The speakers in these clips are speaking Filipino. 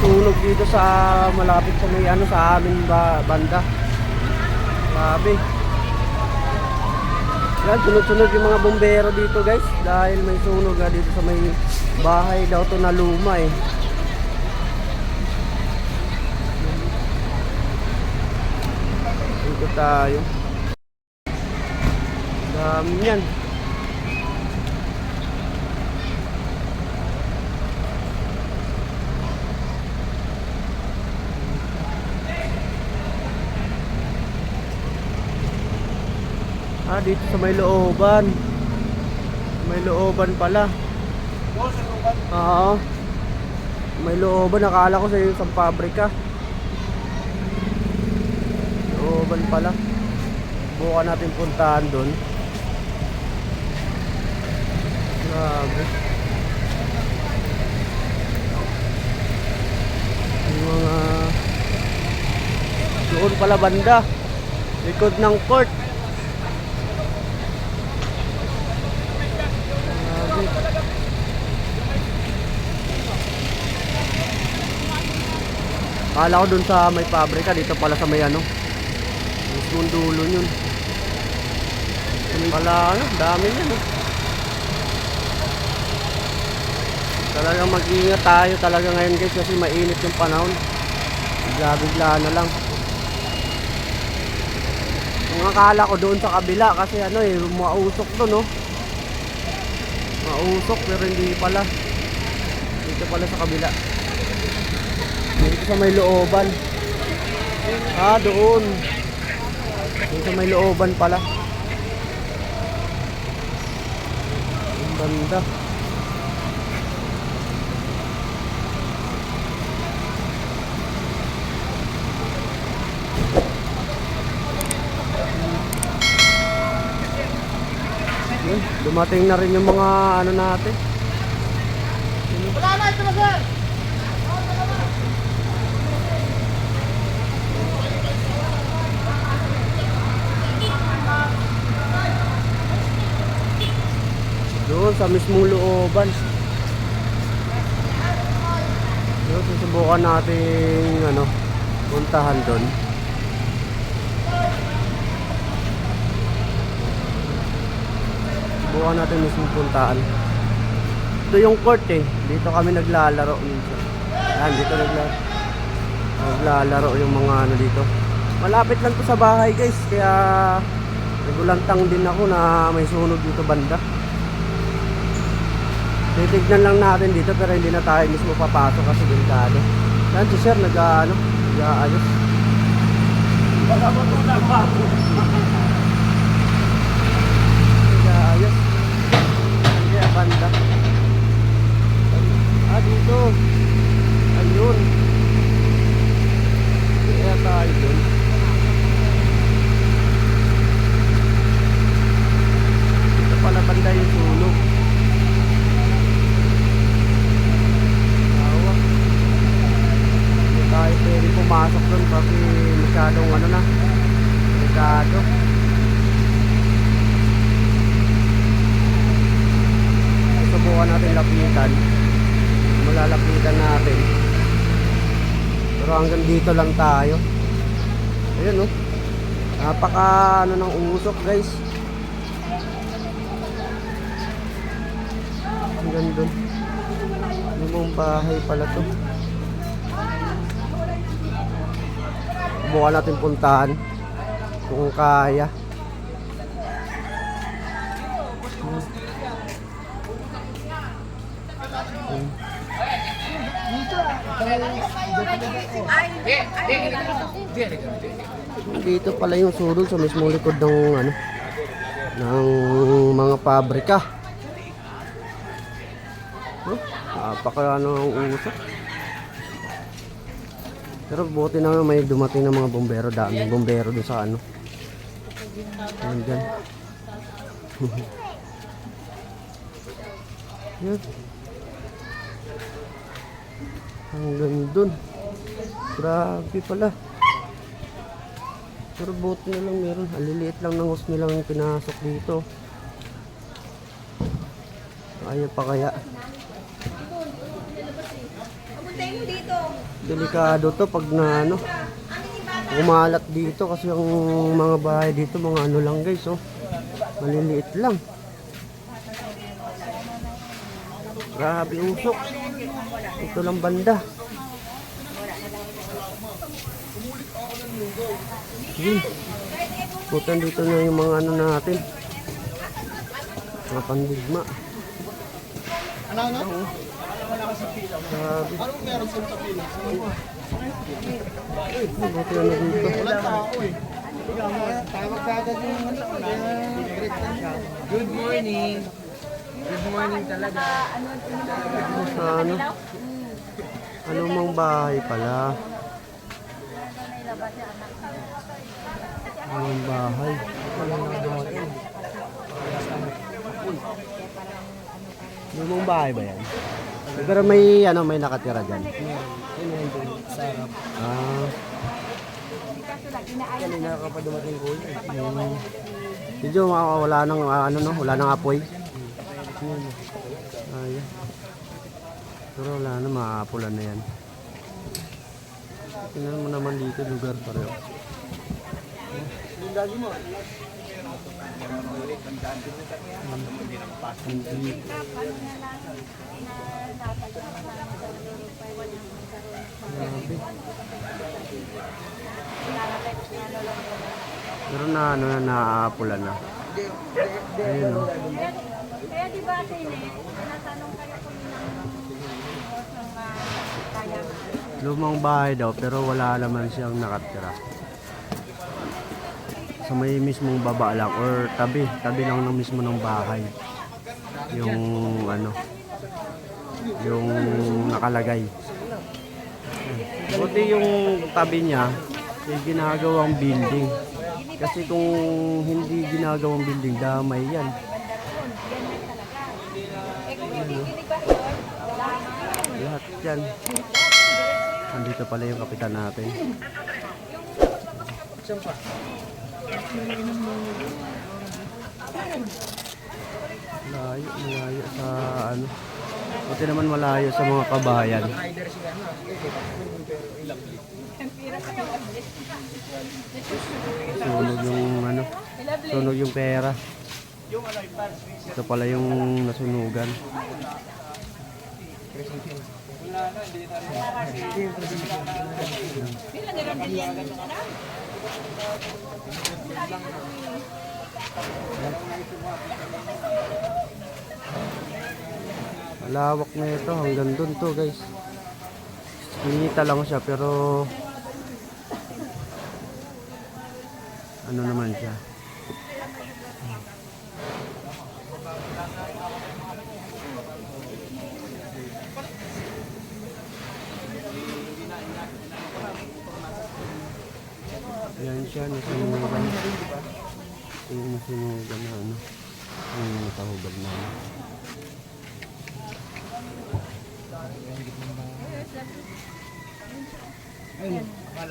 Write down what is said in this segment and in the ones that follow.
Sunog dito sa malapit sa may ano sa amin ba, banda. Grabe. Yan, sunod-sunod yung mga bombero dito guys dahil may sunog nga dito sa may bahay daw to na luma eh. Dito tayo. Dami yan. Ah, dito sa may looban. May looban pala. Oo. May looban. Nakala ko sa isang pabrika. Looban pala. Bukan natin puntahan doon. Grabe. Yung mga... Doon pala banda. Likod ng court. Kala ko dun sa may pabrika, dito pala sa may ano. Mismong dulo yun. Pala ano, dami yan. Oh. Talagang mag-ingat tayo talaga ngayon guys kasi mainit yung panahon. Bigla-bigla na lang. Ang akala ko doon sa kabila kasi ano eh, mausok doon oh. Mausok pero hindi pala. Dito pala sa kabila. Dito sa may looban. Ah, doon. Dito may looban pala. Ang banda. Dumating na rin yung mga ano natin. Doon sa mismong looban. Doon susubukan natin ano, puntahan doon. Subukan natin mismong puntahan. Ito yung court eh. Dito kami naglalaro minsan. Yan, dito naglalaro. Naglalaro yung mga ano dito. Malapit lang to sa bahay guys. Kaya nagulantang din ako na may sunog dito banda. Titignan lang natin dito pero hindi na tayo mismo papasok kasi delikado. Yan si sir nag ano, nag-aayos. Nag-aayos. Hindi ah, banda. Ah dito. Ayun. Kaya tayo dun. Dito pala banda yung sunog. Awa. Hindi tayo pwede pumasok doon kasi masyadong ano na. Delikado. Subukan natin lapitan. Malalapitan natin. Pero hanggang dito lang tayo. Ayun oh. Napaka ano ng usok guys. Hanggang doon. Yung bahay pala to. Subukan natin puntahan. Kung kaya. Dito pala yung surol sa mismo likod ng ano ng mga pabrika. Huh? Napaka ano ang usok. Pero buti na nga may dumating ng mga bombero, daming bombero doon sa ano. Ayan dyan. Yan. Hanggang dun. Grabe pala. Pero buti na lang meron. Aliliit lang ng hose nilang pinasok dito. Ayaw pa kaya. Delikado to pag na ano. Kumalat dito kasi ang mga bahay dito mga ano lang guys oh. Maliliit lang. Grabe usok. Ito lang banda. Sige. Putan dito na yung mga ano natin. Mga pandigma. Ano, ano? Grabe. Anong meron sa pila? Buti ano dito. Walang tao eh. Tawag ka agad yung ano, na. Good morning. Good morning talaga. Sa ano? Ano mang bahay pala? Anong bahay? Lumang bahay ba yan? Pero may ano may nakatira diyan. Ah. Kanina ka pa dumating ko. Hmm. Medyo ma- wala nang ah, ano no, wala nang apoy. Ayan. Pero wala na, maapulan na yan. Tingnan mo naman dito, lugar pareho. Hindi. Grabe. Pero na ano na naaapulan na. Ayun oh. Kaya, kaya di ba, Sine, tinatanong kayo kung ng ah, Lumang bahay daw pero wala naman siyang nakatira. Sa may mismong baba lang or tabi, tabi lang ng mismo ng bahay. Yung ano, yung nakalagay. Buti yung tabi niya, yung ginagawang building. Kasi kung hindi ginagawang building, damay yan. Na. Lahat yan. Andito pala yung kapitan natin. Malayo, malayo sa ano. Buti naman malayo sa mga kabayan. Sunog yung ano, sunog yung pera. Ito pala yung nasunugan. Lawak na ito hanggang dun to guys. Pinita lang siya pero ano naman siya. Yan siya, nasunugan. Ito yung nasunugan na ano. Yung nakahubad na ano.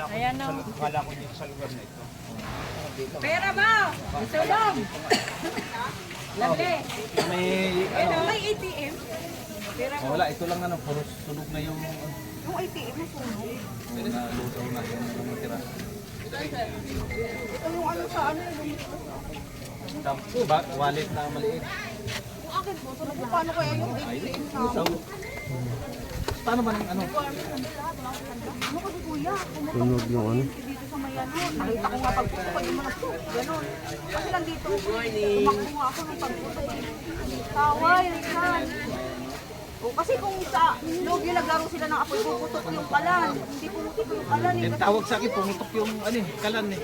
Ayan na. Akala ko dito sa lugar na ito. Pera mo! Isulong! Lovely! May, Ito, may ATM. Pera oh, wala, ito lang ano, puro sunog na yung, Yung ATM mo sunog. nalusaw na yung natira. Ito yung ano sa ano yung Tapos, ba, wallet na maliit. Yung akin po, na. Paano kaya yung ATM sa Paano ba ng ano? Ano kasi kuya? Sunog yung ano. dito sa may ano. Nakita ko nga pagpunta ko yung mga to. Ganon. Kasi nandito. Tumakbo nga ako nung pagpunta ko. Taway, Rican. O kasi Kasi kung sa loob yung naglaro sila ng apoy, puputok yung kalan. Hindi pumutok yung kalan. Eh. Yung tawag sa akin, pumutok yung ano eh, kalan eh.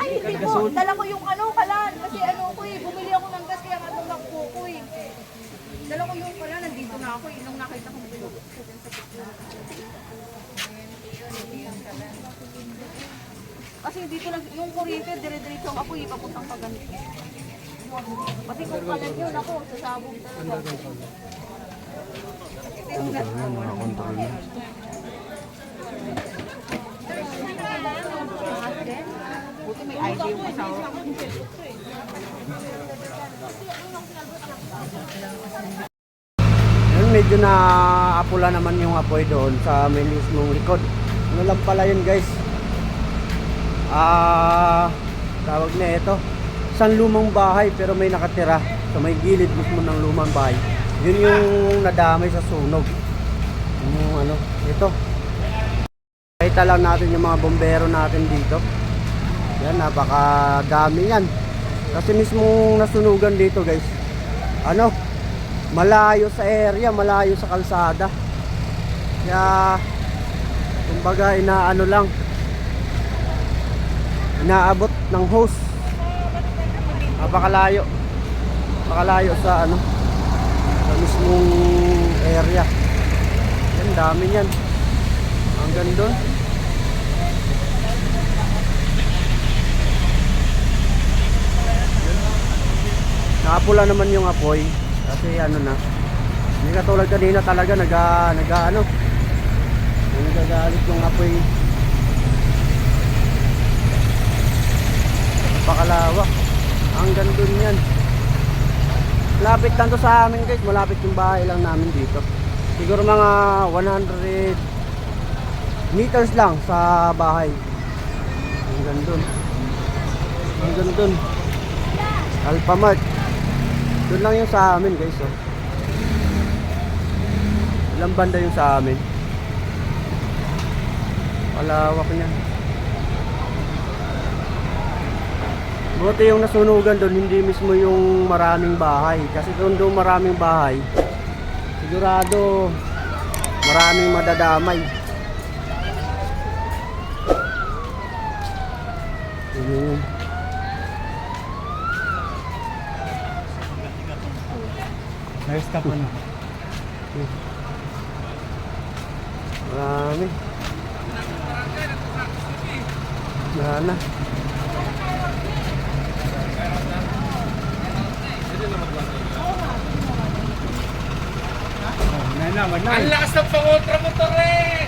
Ay, hindi po. Dala ko yung ano, kalan. Kasi ano ko eh, bumili ako ng gas kaya nga tulak ko ko eh. Dala ko yung kalan, nandito na ako eh. Nung nakita ko yung Kasi dito lang, yung kuryente, dire-diretso ang apoy, papuntang pa ganito. Pati kung kalan yun, ako, sasabog talaga. Nakakontrol na. Buti may ID yung asawa. Yun, medyo na apula naman yung apoy doon sa may mismong likod. Ano lang pala yun guys? Ah, tawag na ito. Isang lumang bahay pero may nakatira sa may gilid mismo ng lumang bahay. Yun yung nadamay sa sunog. Yung ano, ito. Kita lang natin yung mga bombero natin dito. Yan, napakadami yan. Kasi mismong nasunugan dito guys. Ano, malayo sa area, malayo sa kalsada. Kaya kumbaga inaano lang inaabot ng hose. Napakalayo. Napakalayo sa ano mismong area. Yan dami niyan. Hanggang doon. Nakapula naman yung apoy kasi ano na. Hindi katulad kanina talaga naga naga ano. Nagagalit yung apoy. Pakalawak. Hanggang dun yan. Lapit lang to sa amin guys. Malapit yung bahay lang namin dito. Siguro mga 100 meters lang sa bahay. Hanggang dun. Hanggang dun. Alphamart. Doon lang yung sa amin guys oh. Ilang banda yung sa amin. Palawak niya. Buti yung nasunugan doon, hindi mismo yung maraming bahay. Kasi doon doon maraming bahay, sigurado maraming madadamay. Yun. Ayos ka po na. Marami. Wala na. Ang lakas ng pangontra mo, Torres!